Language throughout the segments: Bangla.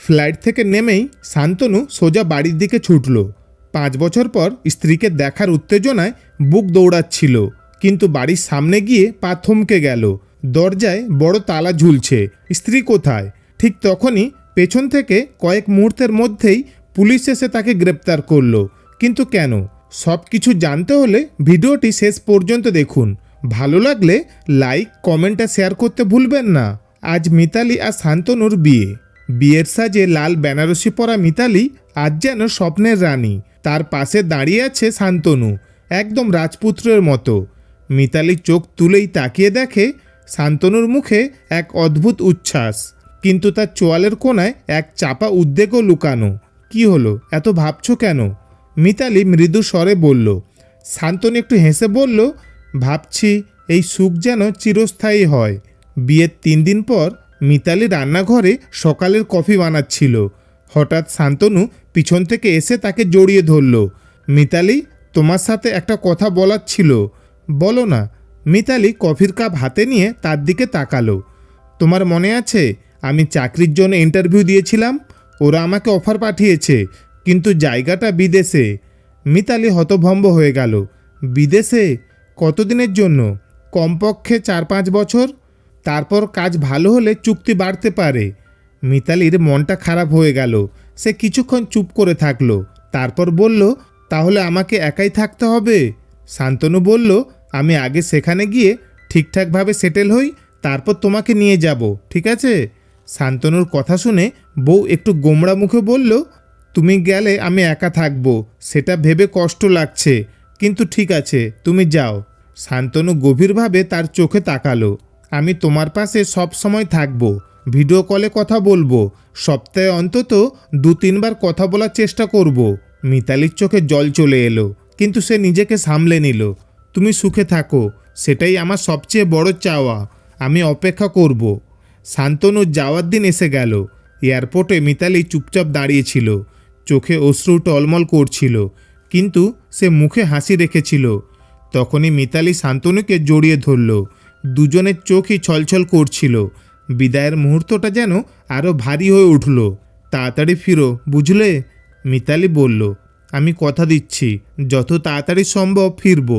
ফ্লাইট থেকে নেমেই শান্তনু সোজা বাড়ির দিকে ছুটল। পাঁচ বছর পর স্ত্রীকে দেখার উত্তেজনায় বুক দৌড়াচ্ছিল, কিন্তু বাড়ির সামনে গিয়ে পা থমকে গেল। দরজায় বড় তালা ঝুলছে, স্ত্রী কোথায়? ঠিক তখনই পেছন থেকে কয়েক মুহূর্তের মধ্যেই পুলিশ এসে তাকে গ্রেপ্তার করল। কিন্তু কেন? সব কিছু জানতে হলে ভিডিওটি শেষ পর্যন্ত দেখুন। ভালো লাগলে লাইক, কমেন্ট আর শেয়ার করতে ভুলবেন না। আজ মিতালি আর শান্তনুর বিয়ে। বিয়ের সাজে লাল বেনারসি পরা মিতালি আজ যেন স্বপ্নের রানী। তার পাশে দাঁড়িয়ে আছে শান্তনু, একদম রাজপুত্রের মতো। মিতালি চোখ তুলেই তাকিয়ে দেখে শান্তনুর মুখে এক অদ্ভুত উচ্ছ্বাস, কিন্তু তার চোয়ালের কোনায় এক চাপা উদ্বেগও লুকানো। কি হলো? এত ভাবছ কেন? মিতালি মৃদু স্বরে বলল। শান্তনু একটু হেসে বলল, ভাবছি এই সুখ যেন চিরস্থায়ী হয়। বিয়ের তিন দিন পর মিতালি রান্নাঘরে সকালের কফি বানাচ্ছিল। হঠাৎ শান্তনু পিছন থেকে এসে তাকে জড়িয়ে ধরল। মিতালি, তোমার সাথে একটা কথা বলার ছিল। বলো না। মিতালি কফির কাপ হাতে নিয়ে তার দিকে তাকালো। তোমার মনে আছে, আমি চাকরির জন্য ইন্টারভিউ দিয়েছিলাম? ওরা আমাকে অফার পাঠিয়েছে, কিন্তু জায়গাটা বিদেশে। মিতালি হতভম্ব হয়ে গেল। বিদেশে? কতদিনের জন্য? কমপক্ষে চার পাঁচ বছর? তারপর কাজ ভালো হলে চুক্তি বাড়তে পারে। মিতালির মনটা খারাপ হয়ে গেল। সে কিছুক্ষণ চুপ করে থাকল। তারপর বলল, তাহলে আমাকে একাই থাকতে হবে? শান্তনু বলল, আমি আগে সেখানে গিয়ে ঠিকঠাকভাবে সেটেল হই, তারপর তোমাকে নিয়ে যাব, ঠিক আছে? শান্তনুর কথা শুনে বউ একটু গোমড়া মুখে বলল, তুমি গেলে আমি একা থাকব, সেটা ভেবে কষ্ট লাগছে, কিন্তু ঠিক আছে, তুমি যাও। শান্তনু গভীরভাবে তার চোখে তাকালো। আমি তোমার পাশে সব সময় থাকব ভিডিও কলে কথা বলব, সপ্তাহে অন্তত দু তিনবার কথা বলার চেষ্টা করব। মিতালির চোখে জল চলে এলো, কিন্তু সে নিজেকে সামলে নিল। তুমি সুখে থাকো, সেটাই আমার সবচেয়ে বড় চাওয়া, আমি অপেক্ষা করব। শান্তনু যাওয়ার দিন এসে গেল। এয়ারপোর্টে মিতালি চুপচাপ দাঁড়িয়েছিল চোখে অশ্রু টলমল করছিল, কিন্তু সে মুখে হাসি রেখেছিল। তখনই মিতালি শান্তনুকে জড়িয়ে ধরল দুজনের চোখই ছলছল করছিল। বিদায়ের মুহূর্তটা যেন আরও ভারী হয়ে উঠল। তাড়াতাড়ি ফিরো, বুঝলে? মিতালি বলল, আমি কথা দিচ্ছি, যত তাড়াতাড়ি সম্ভব ফিরব,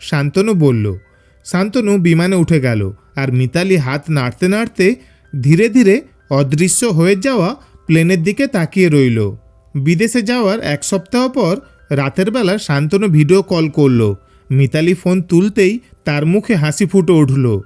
শান্তনু বলল। শান্তনু বিমানে উঠে গেল, আর মিতালি হাত নাড়তে নাড়তে ধীরে ধীরে অদৃশ্য হয়ে যাওয়া প্লেনের দিকে তাকিয়ে রইল। বিদেশে যাওয়ার এক সপ্তাহ পর রাতের বেলা শান্তনু ভিডিও কল করল মিতালি ফোন তুলতেই তার মুখে হাসি ফুটে উঠল।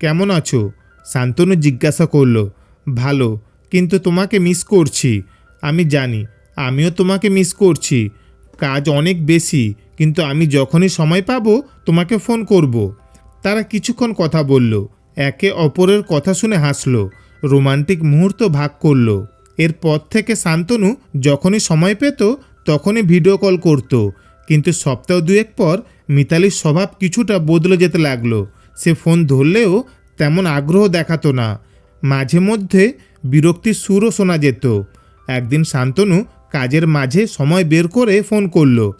কেমন আছো? শান্তনু জিজ্ঞাসা করল। ভালো, কিন্তু তোমাকে মিস করছি। আমি জানি, আমিও তোমাকে মিস করছি। কাজ অনেক বেশি, কিন্তু আমি যখনই সময় পাবো, তোমাকে ফোন করব। তারা কিছুক্ষণ কথা বলল। একে অপরের কথা শুনে হাসলো। রোমান্টিক মুহূর্ত ভাগ করল। এরপর থেকে শান্তনু যখনই সময় পেত, তখনই ভিডিও কল করত। কিন্তু সপ্তাহ দুয়েক পর মিতালির স্বভাব কিছুটা বদলে যেতে লাগল। সে ফোন ধরলেও তেমন আগ্রহ দেখাতো না। মাঝে মধ্যে বিরক্তির সুরও শোনা যেত। একদিন শান্তনু কাজের মাঝে সময় বের করে ফোন করল।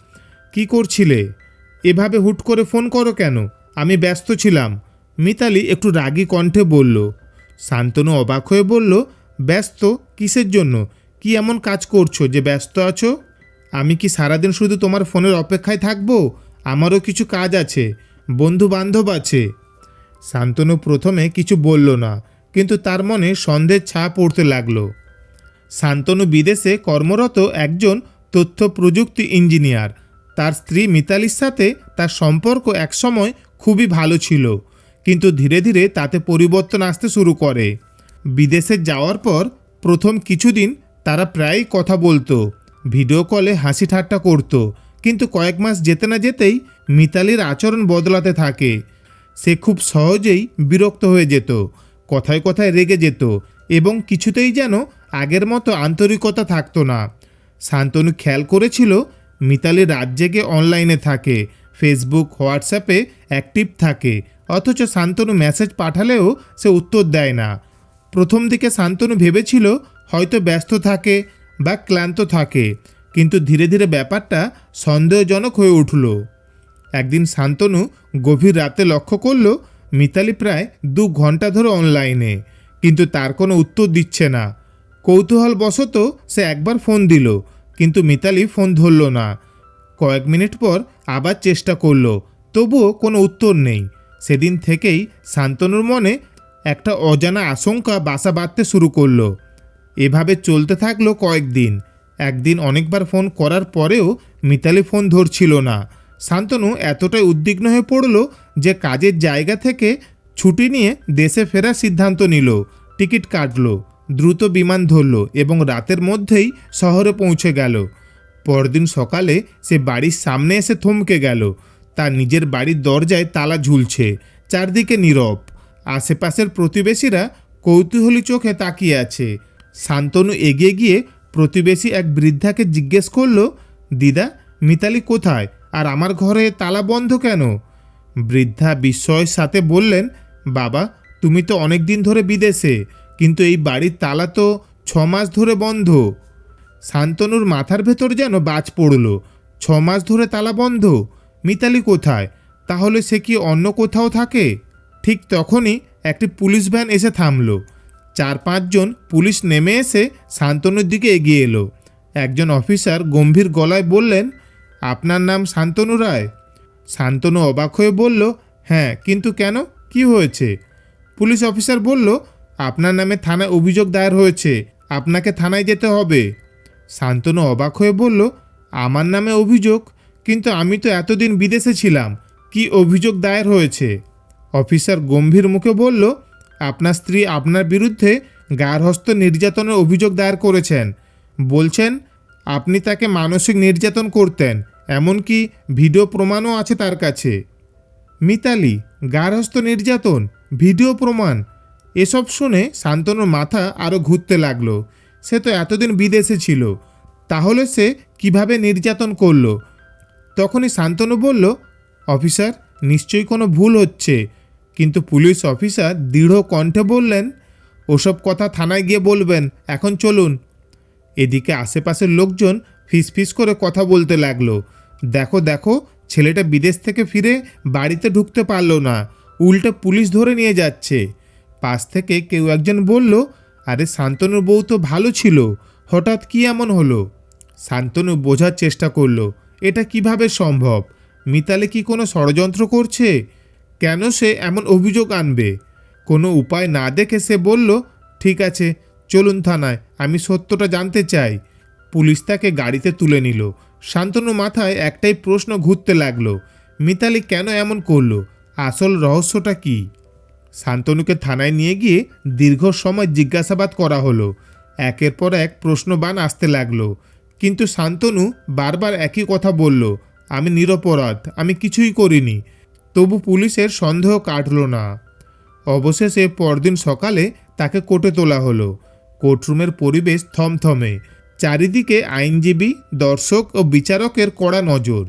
কি করছিলে? এভাবে হুট করে ফোন করো কেন? আমি ব্যস্ত ছিলাম। মিতালি একটু রাগী কণ্ঠে বলল। শান্তনু অবাক হয়ে বলল, ব্যস্ত? কিসের জন্য? কি এমন কাজ করছ যে ব্যস্ত আছো? আমি কি সারাদিন শুধু তোমার ফোনের অপেক্ষায় থাকব? আমারও কিছু কাজ আছে বন্ধু বান্ধব আছে। শান্তনু প্রথমে কিছু বলল না, কিন্তু তার মনে সন্দেহের ছা পড়তে লাগল। শান্তনু বিদেশে কর্মরত একজন তথ্য প্রযুক্তি ইঞ্জিনিয়ার। তার স্ত্রী মিতালির সাথে তার সম্পর্ক একসময় খুবই ভালো ছিল, কিন্তু ধীরে ধীরে তাতে পরিবর্তন আসতে শুরু করে। বিদেশে যাওয়ার পর প্রথম কিছুদিন তারা প্রায়ই কথা বলতো, ভিডিও কলে হাসি ঠাট্টা করতো কিন্তু কয়েক মাস যেতে না যেতেই মিতালির আচরণ বদলাতে থাকে। সে খুব সহজেই বিরক্ত হয়ে যেত, কথায় কথায় রেগে যেত এবং কিছুতেই যেন আগের মতো আন্তরিকতা থাকতো না। শান্তনু খেয়াল করেছিল মিতালি রাত জেগে অনলাইনে থাকে, ফেসবুক, হোয়াটসঅ্যাপে অ্যাক্টিভ থাকে, অথচ শান্তনু মেসেজ পাঠালেও সে উত্তর দেয় না। প্রথম দিকে শান্তনু ভেবেছিল হয়তো ব্যস্ত থাকে বা ক্লান্ত থাকে কিন্তু ধীরে ধীরে ব্যাপারটা সন্দেহজনক হয়ে উঠল। একদিন শান্তনু গভীর রাতে লক্ষ্য করল, মিতালি প্রায় দু ঘণ্টা ধরে অনলাইনে কিন্তু তার কোনো উত্তর দিচ্ছে না। কৌতূহলবশত সে একবার ফোন দিল, কিন্তু মিতালি ফোন ধরল না। কয়েক মিনিট পর আবার চেষ্টা করল, তবুও কোনো উত্তর নেই। সেদিন থেকেই শান্তনুর মনে একটা অজানা আশঙ্কা বাসা বাঁধতে শুরু করল। এভাবে চলতে থাকল কয়েকদিন। একদিন অনেকবার ফোন করার পরেও মিতালি ফোন ধরছিল না। শান্তনু এতটাই উদ্বিগ্ন হয়ে পড়ল যে কাজের জায়গা থেকে ছুটি নিয়ে দেশে ফেরার সিদ্ধান্ত নিল। টিকিট কাটলো, দ্রুত বিমান ধরল এবং রাতের মধ্যেই শহরে পৌঁছে গেল। পরদিন সকালে সে বাড়ির সামনে এসে থমকে গেল। তার নিজের বাড়ির দরজায় তালা ঝুলছে, চারদিকে নীরব। আশেপাশের প্রতিবেশীরা কৌতূহলী চোখে তাকিয়ে আছে। শান্তনু এগিয়ে গিয়ে প্রতিবেশী এক বৃদ্ধাকে জিজ্ঞেস করল, দিদা, মিতালি কোথায়? আর আমার ঘরে তালা বন্ধ কেন? বৃদ্ধা বিস্ময়ের সাথে বললেন, বাবা, তুমি তো অনেক দিন ধরে বিদেশে, কিন্তু এই বাড়ির তালা তো ছ মাস ধরে বন্ধ। শান্তনুর মাথার ভেতর যেন বাজ পড়ল, ছ মাস ধরে তালা বন্ধ। মিতালি কোথায়? তাহলে সে কি অন্য কোথাও থাকে? ঠিক তখনই একটি পুলিশ ভ্যান এসে থামলো। চার পাঁচজন পুলিশ নেমে এসে শান্তনুর দিকে এগিয়ে এলো। একজন অফিসার গম্ভীর গলায় বললেন, আপনার নাম শান্তনু রায়? শান্তনু অবাক হয়ে বলল হ্যাঁ কিন্তু কেন? কি হয়েছে? পুলিশ অফিসার বলল, আপনার নামে থানায় অভিযোগ দায়ের হয়েছে, আপনাকে থানায় যেতে হবে। শান্তনু অবাক হয়ে বলল, আমার নামে অভিযোগ? কিন্তু আমি তো এতদিন বিদেশে ছিলাম, কি অভিযোগ দায়ের হয়েছে? অফিসার গম্ভীর মুখে বলল আপনার স্ত্রী আপনার বিরুদ্ধে গার্হস্থ নির্যাতনের অভিযোগ দায়ের করেছেন। বলছেন, আপনি তাকে মানসিক নির্যাতন করতেন, এমনকি ভিডিও প্রমাণও আছে তার কাছে। মিতালি গার্হস্থ নির্যাতন, ভিডিও প্রমাণ, এসব শুনে শান্তনুর মাথা আরও ঘুরতে লাগল। সে তো এতদিন বিদেশে ছিল, তাহলে সে কীভাবে নির্যাতন করল? তখনই শান্তনু বলল, অফিসার, নিশ্চয়ই কোনো ভুল হচ্ছে। কিন্তু পুলিশ অফিসার দৃঢ় কণ্ঠে বললেন, ওসব কথা থানায় গিয়ে বলবেন, এখন চলুন। এদিকে আশেপাশের লোকজন ফিসফিস করে কথা বলতে লাগল। দেখো দেখো, ছেলেটা বিদেশ থেকে ফিরে বাড়িতে ঢুকতে পারল না, উল্টে পুলিশ ধরে নিয়ে যাচ্ছে। পাশ থেকে কেউ একজন বলল, আরে, শান্তনুর বউ তো ভালো ছিল, হঠাৎ কি এমন হলো? শান্তনু বোঝার চেষ্টা করল, এটা কীভাবে সম্ভব? মিতালে কি কোনো ষড়যন্ত্র করছে? কেন সে এমন অভিযোগ আনবে? কোনো উপায় না দেখে সে বলল, ঠিক আছে, চলুন থানায়, আমি সত্যটা জানতে চাই। পুলিশ তাকে গাড়িতে তুলে নিল। শান্তনু মাথায় একটাই প্রশ্ন ঘুরতে লাগল, মিতালি কেন এমন করল? আসল রহস্যটা কি? শান্তনুকে থানায় নিয়ে গিয়ে দীর্ঘ সময় জিজ্ঞাসাবাদ করা হলো। একের পর এক প্রশ্নবান আসতে লাগল। কিন্তু শান্তনু বারবার একই কথা বলল, আমি নিরপরাধ, আমি কিছুই করিনি। তবু পুলিশের সন্দেহ কাটল না। অবশেষে পরদিন সকালে তাকে কোর্টে তোলা হলো। কোর্টরুমের পরিবেশ থমথমে। চারিদিকে আইনজীবী, দর্শক ও বিচারকের কড়া নজর।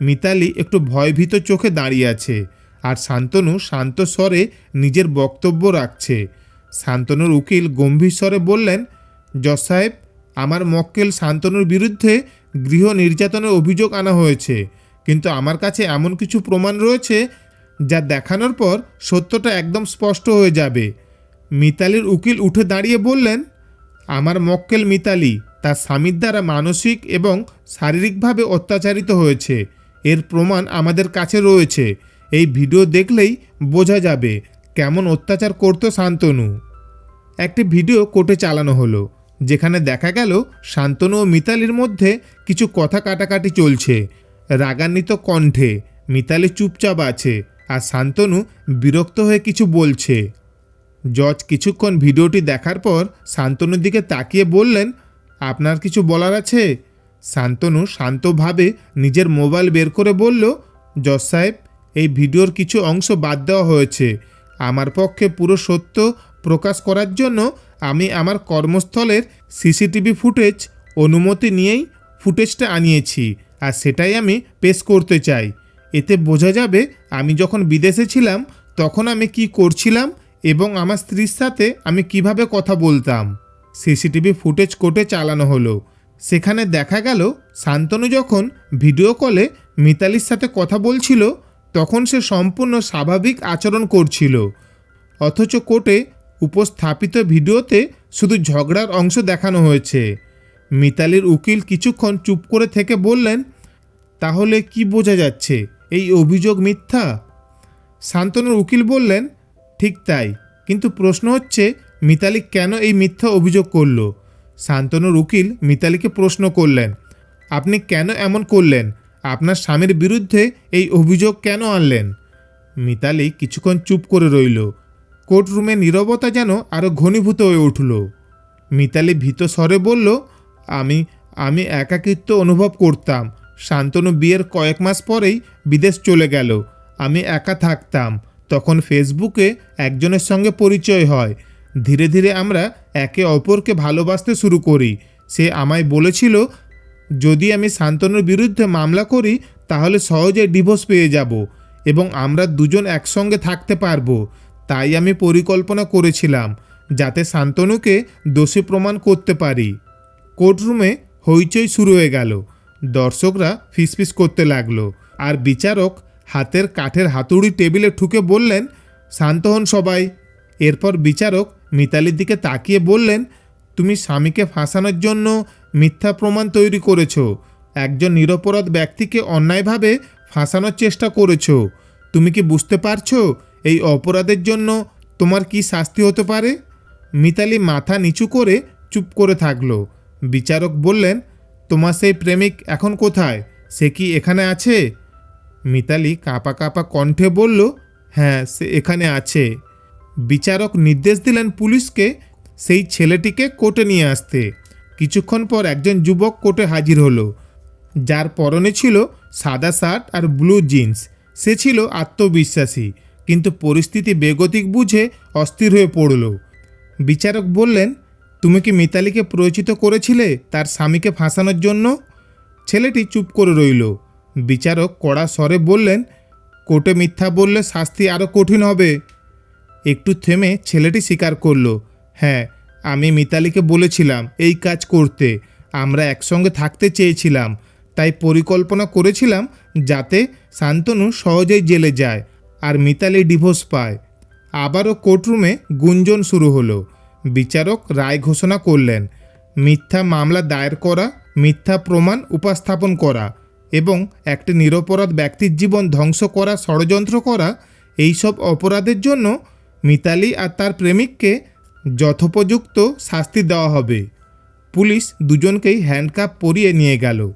মিতালি একটু ভয়ভীত চোখে দাঁড়িয়ে আছে আর শান্তনু শান্ত স্বরে নিজের বক্তব্য রাখছে। শান্তনুর উকিল গম্ভীর স্বরে বললেন, জজ সাহেব, আমার মক্কেল শান্তনুর বিরুদ্ধে গৃহ নির্যাতনের অভিযোগ আনা হয়েছে। কিন্তু আমার কাছে এমন কিছু প্রমাণ রয়েছে যা দেখানোর পর সত্যটা একদম স্পষ্ট হয়ে যাবে। মিতালির উকিল উঠে দাঁড়িয়ে বললেন, আমার মক্কেল মিতালি তার স্বামীর দ্বারা মানসিক এবং শারীরিকভাবে অত্যাচারিত হয়েছে। এর প্রমাণ আমাদের কাছে রয়েছে। এই ভিডিও দেখলেই বোঝা যাবে কেমন অত্যাচার করতো শান্তনু। একটি ভিডিও কোর্টে চালানো হলো, যেখানে দেখা গেল শান্তনু ও মিতালির মধ্যে কিছু কথা কাটাকাটি চলছে। রাগান্বিত কণ্ঠে মিতালি চুপচাপ আছে আর শান্তনু বিরক্ত হয়ে কিছু বলছে। জজ কিছুক্ষণ ভিডিওটি দেখার পর শান্তনুর দিকে তাকিয়ে বললেন, আপনার কিছু বলার আছে? শান্তনু শান্তভাবে নিজের মোবাইল বের করে বলল, জজ সাহেব, এই ভিডিওর কিছু অংশ বাদ দেওয়া হয়েছে। আমার পক্ষে পুরো সত্য প্রকাশ করার জন্য আমি আমার কর্মস্থলের সিসিটিভি ফুটেজ অনুমতি নিয়েই ফুটেজটা আনিয়েছি। আর সেটাই আমি পেশ করতে চাই। এতে বোঝা যাবে আমি যখন বিদেশে ছিলাম, তখন আমি কি করছিলাম এবং আমার স্ত্রীর সাথে আমি কীভাবে কথা বলতাম। সিসিটিভি ফুটেজ কোর্টে চালানো হলো। সেখানে দেখা গেল, শান্তনু যখন ভিডিও কলে মিতালির সাথে কথা বলছিল, তখন সে সম্পূর্ণ স্বাভাবিক আচরণ করছিল। অথচ কোর্টে উপস্থাপিত ভিডিওতে শুধু ঝগড়ার অংশ দেখানো হয়েছে। মিতালির উকিল কিছুক্ষণ চুপ করে থেকে বললেন, তাহলে কি বোঝা যাচ্ছে? এই অভিযোগ মিথ্যা? শান্তনুর উকিল বললেন, ঠিক তাই, কিন্তু প্রশ্ন হচ্ছে, মিতালি কেন এই মিথ্যা অভিযোগ করল? শান্তনুর উকিল মিতালিকে প্রশ্ন করলেন, আপনি কেন এমন করলেন? আপনার স্বামীর বিরুদ্ধে এই অভিযোগ কেন আনলেন? মিতালি কিছুক্ষণ চুপ করে রইল। কোর্টরুমে নীরবতা যেন আরও ঘনীভূত হয়ে উঠল। মিতালি ভীত স্বরে বলল আমি আমি একাকিত্ব অনুভব করতাম। শান্তনু বিয়ের কয়েক মাস পরেই বিদেশ চলে গেল। আমি একা থাকতাম। তখন ফেসবুকে একজনের সঙ্গে পরিচয় হয়। ধীরে ধীরে আমরা একে অপরকে ভালোবাসতে শুরু করি। সে আমায় বলেছিল, যদি আমি শান্তনুর বিরুদ্ধে মামলা করি, তাহলে সহজে ডিভোর্স পেয়ে যাব এবং আমরা দুজন একসঙ্গে থাকতে পারব। তাই আমি পরিকল্পনা করেছিলাম, যাতে শান্তনুকে দোষী প্রমাণ করতে পারি। কোর্টরুমে হইচই শুরু হয়ে গেল। দর্শকরা ফিসফিস করতে লাগল। আর বিচারক হাতের কাঠের হাতুড়ি টেবিলে ঠুকে বললেন, শান্ত হন সবাই। এরপর বিচারক মিতালির দিকে তাকিয়ে বললেন, তুমি স্বামীকে ফাঁসানোর জন্য মিথ্যা প্রমাণ তৈরি করেছ। একজন নিরপরাধ ব্যক্তিকে অন্যায়ভাবে ফাঁসানোর চেষ্টা করেছ। তুমি কি বুঝতে পারছ এই অপরাধের জন্য তোমার কি শাস্তি হতে পারে? মিতালি মাথা নিচু করে চুপ করে থাকল। বিচারক বললেন, তোমার সেই প্রেমিক এখন কোথায়? সে কি এখানে আছে? মিতালি কাঁপা কাঁপা কণ্ঠে বলল হ্যাঁ সে এখানে আছে। বিচারক নির্দেশ দিলেন পুলিশকে সেই ছেলেটিকে কোর্টে নিয়ে আসতে। কিছুক্ষণ পর একজন যুবক কোর্টে হাজির হলো, যার পরনে ছিল সাদা শার্ট আর ব্লু জিন্স। সে ছিল আত্মবিশ্বাসী, কিন্তু পরিস্থিতি বেগতিক বুঝে অস্থির হয়ে পড়ল। বিচারক বললেন তুমি কি মিতালিকে প্ররোচিত করেছিলে তার স্বামীকে ফাঁসানোর জন্য? ছেলেটি চুপ করে রইল। বিচারক কড়া স্বরে বললেন, কোর্টে মিথ্যা বললে শাস্তি আরও কঠিন হবে। একটু থেমে ছেলেটি স্বীকার করল হ্যাঁ আমি মিতালিকে বলেছিলাম এই কাজ করতে। আমরা একসঙ্গে থাকতে চেয়েছিলাম। তাই পরিকল্পনা করেছিলাম যাতে শান্তনু সহজেই জেলে যায় আর মিতালি ডিভোর্স পায়। আবারও কোর্টরুমে গুঞ্জন শুরু হলো। বিচারক রায় ঘোষণা করলেন, মিথ্যা মামলা দায়ের করা, মিথ্যা প্রমাণ উপস্থাপন করা এবং একটি নিরপরাধ ব্যক্তির জীবন ধ্বংস করা, ষড়যন্ত্র করা, এইসব অপরাধের জন্য মিতালি আর তার প্রেমিককে যথোপযুক্ত শাস্তি দেওয়া হবে। পুলিশ দুজনকেই হ্যান্ডকাপ পরিয়ে নিয়ে গেল।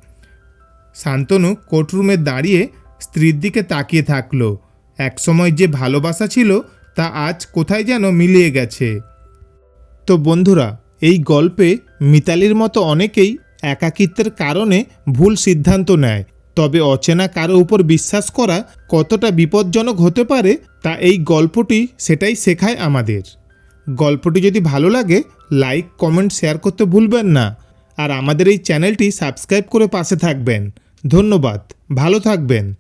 শান্তনু কোর্টরুমে দাঁড়িয়ে স্ত্রীর দিকে তাকিয়ে থাকল। একসময় যে ভালোবাসা ছিল তা আজ কোথায় যেন মিলিয়ে গেছে। তো বন্ধুরা, এই গল্পে মিতালির মতো অনেকেই একাকিত্বের কারণে ভুল সিদ্ধান্ত নেয়। তবে অচেনা কারও উপর বিশ্বাস করা কতটা বিপজ্জনক হতে পারে, তা এই গল্পটি সেটাই শেখায় আমাদের। গল্পটি যদি ভালো লাগে, লাইক, কমেন্ট, শেয়ার করতে ভুলবেন না। আর আমাদের এই চ্যানেলটি সাবস্ক্রাইব করে পাশে থাকবেন। ধন্যবাদ। ভালো থাকবেন।